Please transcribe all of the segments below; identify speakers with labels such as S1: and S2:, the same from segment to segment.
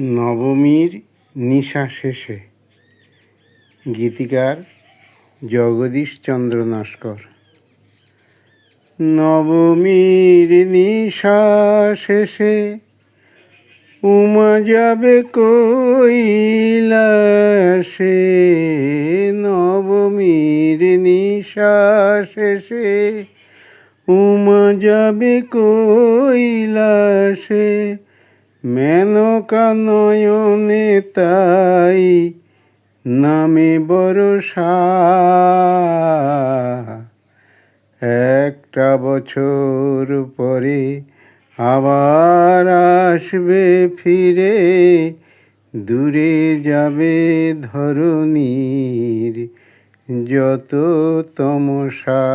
S1: নবমীর নিশা শেষে। গীতিকার জগদীশচন্দ্র নস্কর। নবমীর নিশা শেষে উমা যাবে কৈলাসে। নবমীর নিশা শেষে উমা যাবে কৈলাসে। মেনকা নয়নে তাই নামে বরষা। একটা বছর পরে আবার আসবে ফিরে, দূরে যাবে ধরণীর যত তমসা।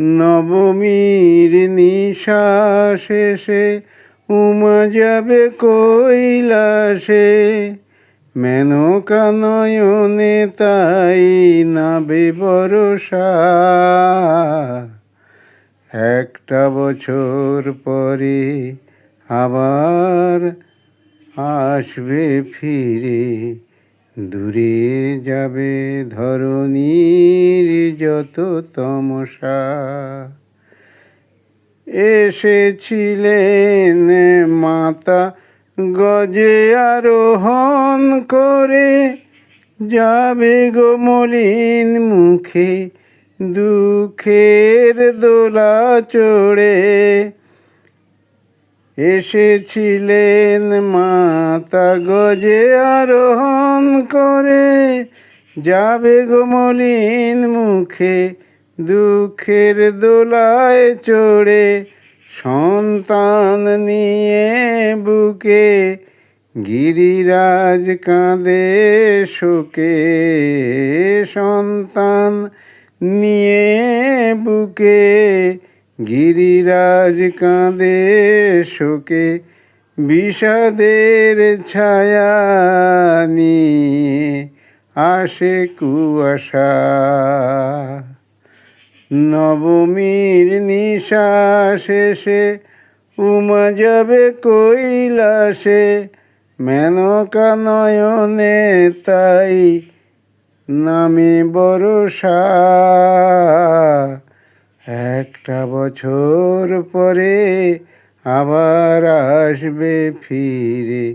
S1: নবমীর নিশা শেষে উমা যাবে কৈলাসে মেনকা নয়নে তাই নাবে বরষা একটা বছর পরে আবার আসবে ফিরে, দূরে যাবে ধরণীর যত তমসা। এসেছিলেন মাতা গজে আরোহণ করে। যাবে গো মলিন মুখে দুঃখের দোলা চড়ে। এসেছিলেন মাতা গজে আরোহণ করে। যাবে গো মলিন মুখে দুঃখের দোলায় চড়ে সন্তান নিয়ে বুকে গিরিরাজ কাঁদে শোকে সন্তান নিয়ে বুকে গিরিরাজ কাঁদে শোকে বিষাদের ছায়া নিয়ে আসে কুয়াশা। নবমীর নিশা শেষে উমা যাবে কৈলাসে, মেনকা নয়নে তাই নামে বরষা একটা বছর পরে আবার আসবে ফিরে,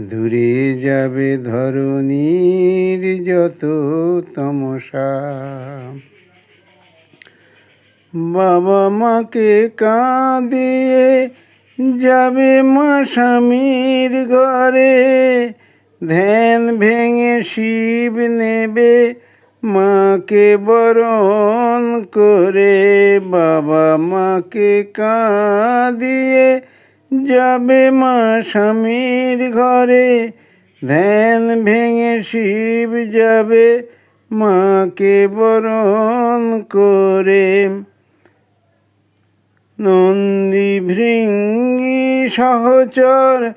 S1: দূরে যাবে ধরণীর যত তমসা। বাবা মাকে কাঁদিয়ে যাবে মা স্বামীর ঘরে। ধ্যান ভেঙে শিব নেবে মাকে বরণ করে। বাবা মাকে কাঁদিয়ে যাবে মা স্বামীর ঘরে। ধ্যান ভেঙে শিব যাবে মাকে বরণ করে। নন্দী ভৃঙ্গি সহচর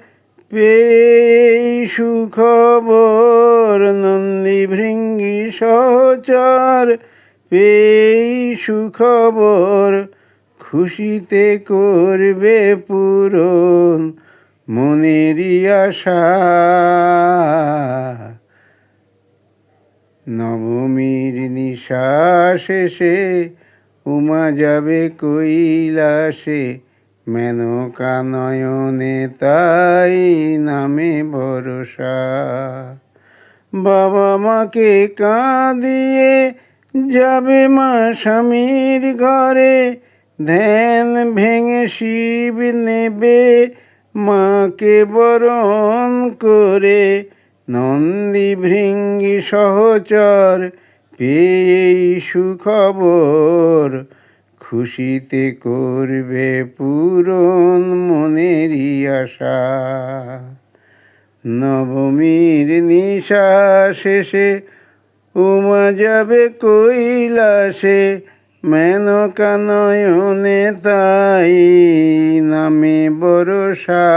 S1: পেই সুখবর। নন্দী ভৃঙ্গি সহচর পেই সুখবর। খুশিতে করবে পূরণ মনেরই আশা। নবমীর নিশা শেষে উমা যাবে কৈলাসে, মেনকা নয়নে তাই নামে ভরসা। বাবা মাকে কাঁদিয়ে যাবে মা স্বামীর ঘরে, ধ্যান ভেঙে শিব নেবে মাকে বরণ করে। নন্দী ভৃঙ্গি সহচর পেয়েই সুখবর খুশিতে করবে পূরণ মনেরই আশা। নবমীর নিশা শেষে উমা যাবে কৈলাসে মেনকা নয়নে তাই নামে বরষা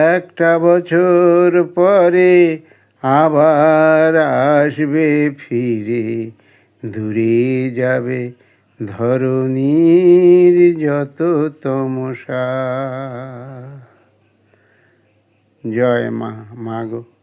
S1: একটা বছর পরে আবার আসবে ফিরে দূরে যাবে ধরণীর যত তমসা। জয় মা মাগো